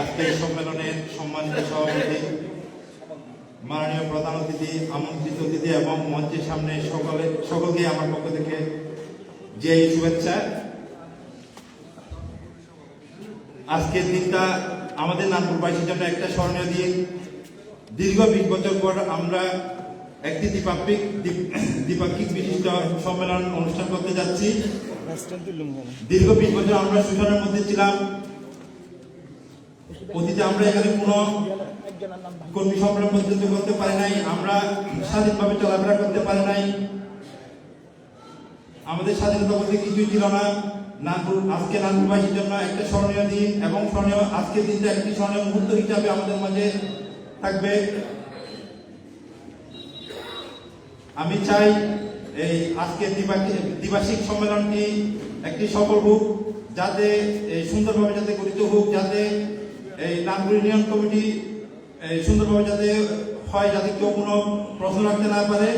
আজকের মাননীয় প্রধান অতিথি, আমন্ত্রিত অতিথি এবং মঞ্চের সামনে সকলে, সকলকে আমার পক্ষ থেকে যে শুভেচ্ছা। আজকের দিনটা আমাদের নানপুরবাসীর জন্য একটা স্মরণীয় দিন। দীর্ঘ বিশ বছর পর আমরা একটি দ্বিপাক্ষিক দ্বিপাক্ষিক বিশিষ্ট সম্মেলন অনুষ্ঠান করতে যাচ্ছি। দীর্ঘ বিশ বছর আমরা শোষণের মধ্যে ছিলাম। অতীতে আমরা এখানে কোনো কর্মী সম্মেলন পর্যন্ত করতে পারি নাই। আমরা স্বাধীনভাবে চলাফেরা করতে পারি নাই। আমাদের স্বাধীনতা বলতে কিছুই ছিল না। নাগপুর, আজকে নাগপুরবাসীর জন্য একটা স্মরণীয় দিন এবং স্মরণীয় আজকের দিনটা একটি স্মরণীয় মুহূর্ত হিসাবে আমাদের মাঝে থাকবে। আমি চাই এই দ্বিপাক্ষিক দ্বিবার্ষিক সম্মেলনটি একটি সফল হোক, যাতে এই সুন্দরভাবে যাতে গঠিত হোক, যাতে এই নাগপুর ইউনিয়ন কমিটি এই সুন্দরভাবে যাতে হয়, যাতে কেউ কোনো প্রশ্ন রাখতে না পারে।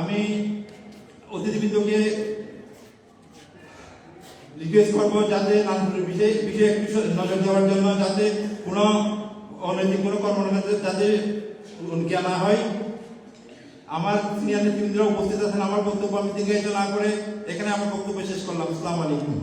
আমি অতিথিবৃন্দকে রিকোয়েস্ট করব যাতে নাগপুরের বিষয়ে বিষয়ে একটু নজর দেওয়ার জন্য, যাতে কোনো অনৈতিক কোনো কর্মকাণ্ড যাতে জ্ঞান না হয়। আমার সিনিয়র নেতৃবৃন্দরা উপস্থিত আছেন, আমার বক্তব্য আমি দীর্ঘায়িত না করে এখানে আমার বক্তব্য শেষ করলাম। আসসালামু আলাইকুম।